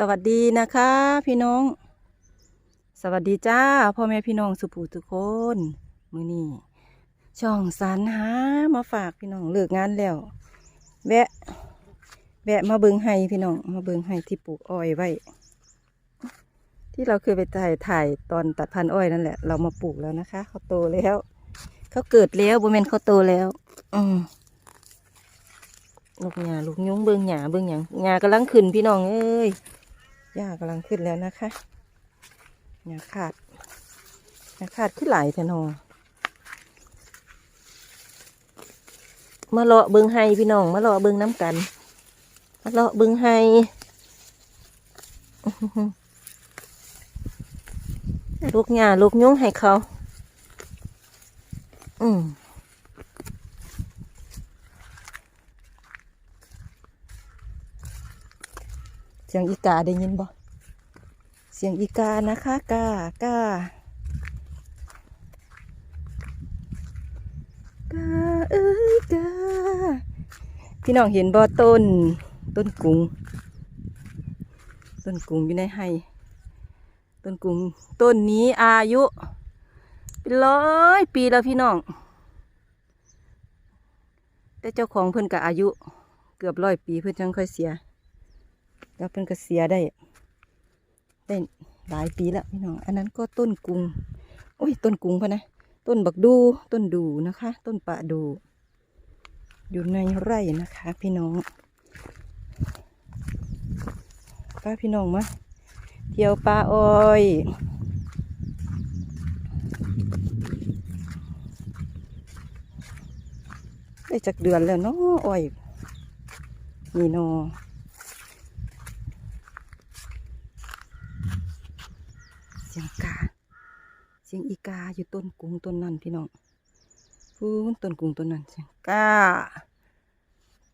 สวัสดีนะคะ พี่น้อง สวัสดีจ้าพ่อแม่พี่น้องสุภูทุกคนมือนี้ช่องสรรหามาฝากพี่น้องเลิกงานแล้ว แวะ แวะมาเบิงให้พี่น้องมาเบิงให้ที่ปลูกอ้อยไว้ ที่เราเคยไปถ่ายถ่ายตอนตัดพันอ้อยนั่นแหละ เรามาปลูกแล้วนะคะเขาโตแล้วเขาเกิดแล้วบ่แม่นเขาโตแล้ว อืมลูกหญ้าลูกยุ้งเบิ่งหญ้าเบิ่งหยังหญ้ากำลังขึ้นพี่น้องเอ้ย หญ้ากำลังขึ้นแล้วนะคะหญ้าขาดหญ้าขาดขึ้นหลายแทนอมาเลาะเบิ่งไห้พี่น้อง มาเลาะเบิ่งน้ำกัน มาเลาะเบิ่งไห้อื้อหือลูกหญ้าลูกยุ้งให้เขา อืมเสียงอีกาได้ยินบ่ เสียงอีกานะคะกากากาเอ้ยกาพี่น้องเห็นบ่อต้น ต้นกุ้งต้นกุ้งอยู่ในไห้ต้นกุ้งต้นนี้อายุเป็นร้อยปีแล้วพี่น้อง แต่เจ้าของเพิ่นกับอายุเกือบร้อยปีเพิ่นจังค่อยเสีย แล้วเพิ่นก็เสียได้ ได้หลายปีแล้วพี่น้อง อันนั้นก็ต้นกุงโอ้ย ต้นกุงพะนะ ต้นบักดู ต้นดูนะคะ ต้นปะดู อยู่ในไร่นะคะ พี่น้องป้าพี่น้องมาเที่ยวปลาอ้อยได้จากเดือนแล้วเนาะอ้อยนี่เนาะ สียงกา เสียงอีกาอยู่ต้นกุ้งต้นนั้นพี่น้องพูนต้นกุ้งต้นนั้นเสียงกา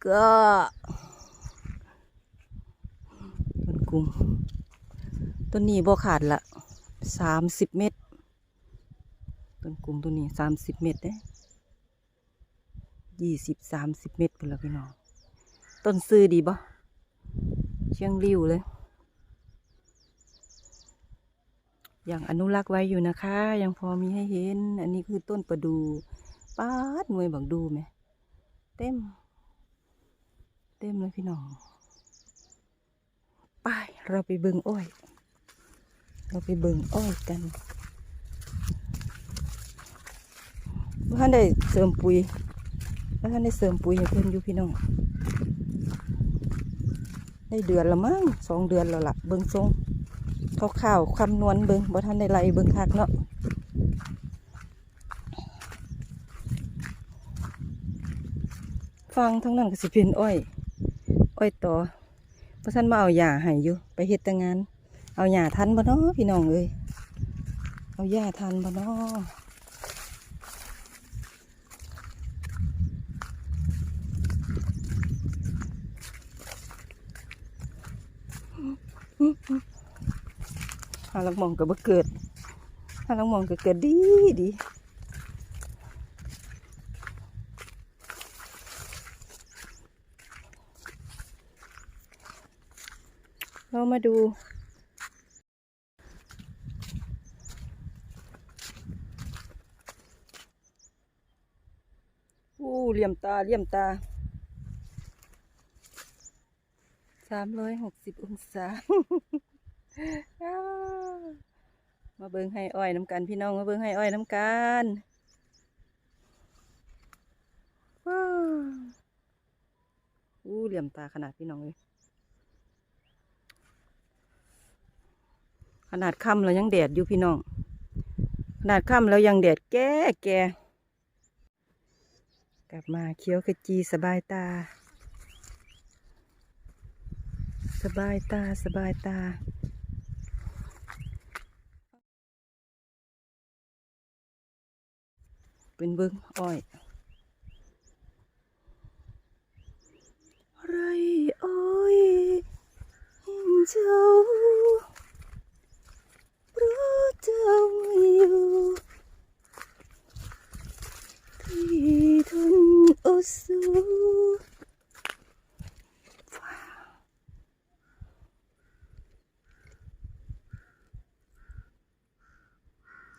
ก็ต้นกุ้งต้นนี้บ่ขาดละสามสิบเมตรต้นกุ้งต้นนี้สามสิบเมตรเด้ยี่สิบสามสิบเมตรพุ่นละพี่น้องต้นซื้อดีบ่เชียงริ้วเลย ยังอนุรักษ์ไว้อยู่นะคะ ยังพอมีให้เห็น อันนี้คือต้นประดูป้าดหน่วยบักดูไหมเต็ม เต็มเลยพี่น้องไปเราไปเบิงอ้อยเราไปเบิงอ้อยกันว่าท่านได้เสริมปุ๋ยว่าท่านได้เสริมปุ๋ยให้เพื่อนอยู่พี่น้องได้เดือนละมั้งสองเดือนแล้วล่ะเบิงทรง ข้าวคำนวณเบิงบ่ทันได้ไล่เบิงคักเนาะฟังทั้งนั้นก็สิเป็นอ้อย อ้อยต่อบ่ทันมาเอาหญ้าให้อยู่ไปเฮ็ดแต่งาน เอาหญ้าทันบ่เนาะพี่น้องเอ้ยเอาหญ้าทันบ่เนาะ หาลังมองก็บ่เกิดหาลังมองก็เกิดดีดีเรามาดูอู้เหลี่ยมตาเหลี่ยมตาสามร้อยหกสิบองศา มาเบิ่งให้อ้อยน้ำกันพี่น้องมาเบิ่งให้อ้อยน้ำกันว้าอู้เหลี่ยมตาขนาดพี่น้องเลยขนาดค่ำแล้วยังแดดอยู่พี่น้อง ขนาดค่ำแล้วยังแดดแก่แก่กลับมาเคี้ยวขจีสบายตา สบายตาสบายตา เป็นเบิ้งอ้อยไรอ้อยหิงเจ้าเรู้เจ้าไม่อยู่ที่ทนอสู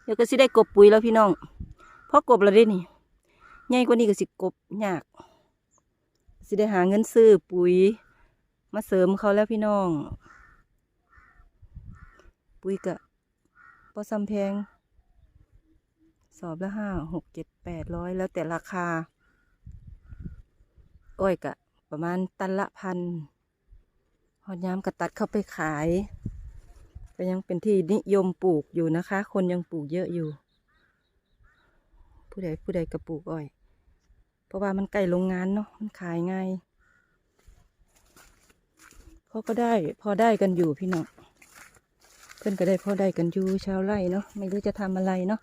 เดี๋ยวก็สิได้กบปุ๋ยแล้วพี่น้อง พอกบแล้วด้นี่ใหญ่กว่านี้ก็สิกบยาก สิได้หาเงินซื้อปุ๋ย มาเสริมเขาแล้วพี่น้อง ปุ๋ยกะพอซ้ำแพง สอบละห้าหกเจ็ดแปดร้อยแล้วแต่ราคา อ้อยกะ ประมาณตันละพันหอดยามกระตัดเข้าไปขาย ก็ยังเป็นที่นิยมปลูกอยู่นะคะ คนยังปลูกเยอะอยู่ ผู้ใดผู้ใดก็ปลูกอ้อย เพราะว่ามันใกล้โรงงานเนาะมันขายง่ายเขาก็ได้พอได้กันอยู่พี่น้องเพื่อนก็ได้พอได้กันอยู่ชาวไร่เนาะไม่รู้จะทำอะไรเนาะ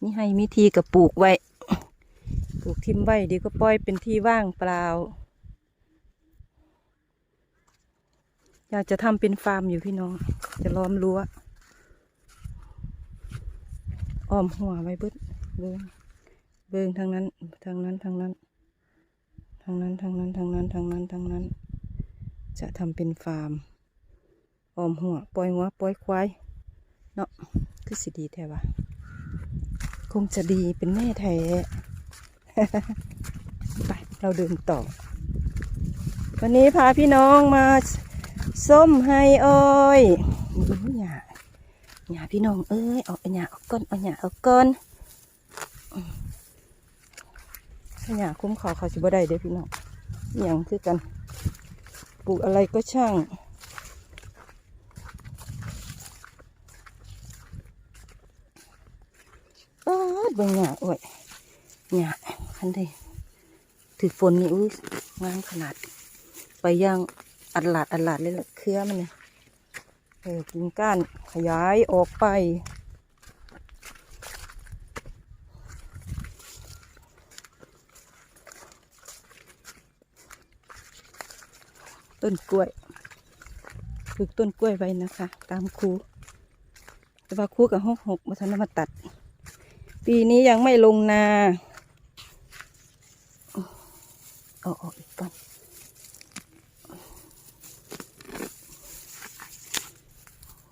มีให้มีทีกับปลูกไว้ ปลูกทิมไว้ดีก็ปล่อยเป็นที่ว่างเปล่า อยากจะทำเป็นฟาร์มอยู่พี่น้อง จะล้อมรั้วอ้อมหัวไว้เบิดเบิง เบิงทางนั้นทางนั้นทางนั้นทางนั้นทางนั้นทางนั้นทางนั้นทางนั้น จะทำเป็นฟาร์มออมหัวปล่อยหัวปล่อยควายเนาะคือสิดีแท้วะคงจะดีเป็นแน่แท้ไปเราเดินต่อ วันนี้พาพี่น้องมาส้มให้อ้อยอื้อหยาหยาพี่น้องเอ้ยเอาหยาเอาก้นเอาหยาเอาก้อนอืมถ้า หยาคุ้มเขาเขาสิบ่ได้เด้พี่น้องอย่างคือกัน ปลูกอะไรก็ช่าง เอ้าวเบิ่งหยาโอ้ยหยาคันใดถือฝนนี่อุ้ยงามขนาด ไปย่างอัดหลาดอัดหลาดเลยละเครือมันเนี่ยเออกิ่งก้านขยายออกไป ต้นกล้วยปลูกต้นกล้วยไว้นะคะ ตามครูแต่ว่าครูกับหกหกมาทันมาตัด ปีนี้ยังไม่ลงนาเอาออกอีกก่อน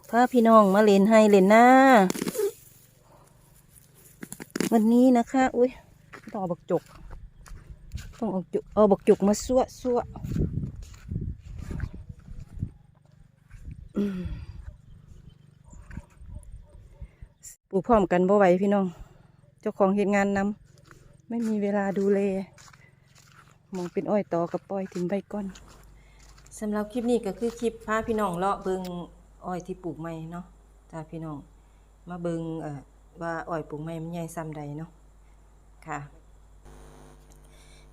พาพี่น้องมาเล่นให้เล่นหน้า วันนี้นะคะ อุ้ยต้อบักจก ต้องเอาจุกเอาบักจุกมาสั่วสั่วอืม ปลูกพร้อมกันบ่ไหวพี่น้อง เจ้าของเหตุงานนำไม่มีเวลาดูแลมองเป็นอ้อยต่อกับปล่อยทิ้งใบก้อนสำหรับคลิปนี้ก็คือคลิปพาพี่น้องเลาะเบิงอ้อยที่ปลูกใหม่เนาะจ้าพี่น้อง มาเบิงเอ่อว่าอ้อยปลูกใหม่มันใหญ่ซ้ำใดเนาะค่ะ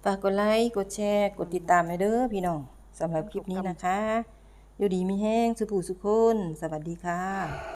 ฝากกดไลค์กดแชร์กดติดตามให้เด้อพี่น้องสำหรับคลิปนี้นะคะ อยู่ดีมีแห้งสุภูสุคน สวัสดีค่ะ